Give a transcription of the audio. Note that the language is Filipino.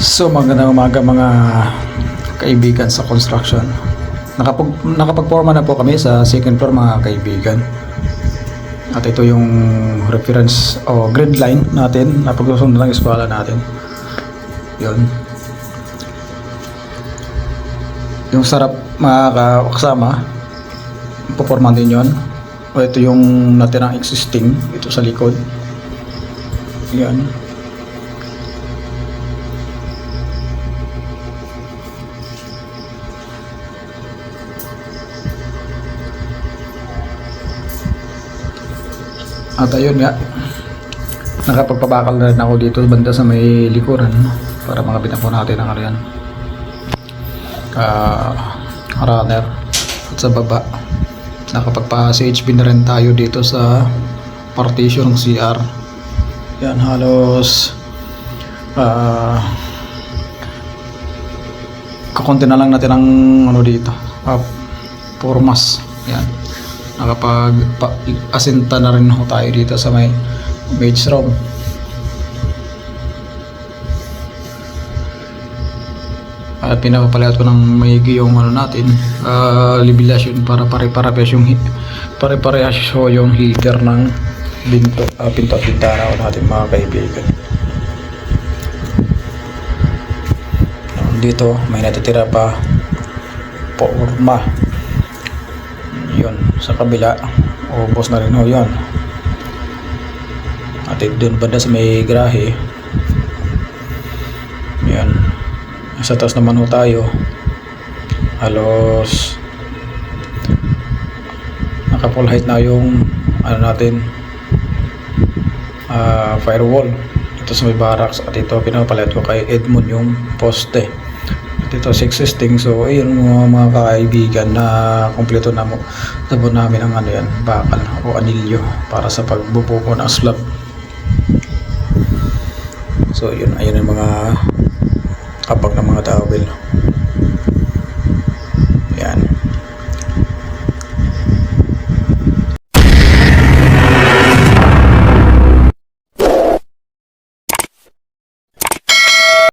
So magandang umaga mga kaibigan sa construction. Nakapag, nakapag-forma na po kami sa second floor mga kaibigan. At ito yung reference o grid line natin na pagsusunod ng eskwela natin. Yun. Yung sarap mga kasama, puporma din yun. O ito yung natirang existing, ito sa likod. Yan. At ayun nga, nakapagpabakal na rin ako dito banda sa may likuran para makabit po natin ang ano yan. Ah, runner at sa baba. Nakapagpa CHP na rin tayo dito sa partition ng CR. Yan halos ah kakonti na lang natin ang ano dito. Uh, formas. Yan nakapag pa, asinta na rin ho tayo dito sa may mage room. At pinapapalayat ko ng maigi yung ano natin uh, libilasyon para pare-parehas yung pare-parehas yung heater ng binto, uh, pinto at bintana ko natin mga kaibigan. Dito may natitira pa porma yun sa kabila ubos na rin ho yun. At doon banda sa may grahe yan sa taas naman ho tayo. Halos naka full height na yung ano natin ah, firewall. Ito sa may barracks. At ito pinapalit ko kay Edmund yung poste dito sa existing so ayun mga, mga kaibigan na kompleto na mo tabo namin ang ano yan bakal o anilyo para sa pagbubuko ng slab. So yun ayun ang mga kapag ng mga towel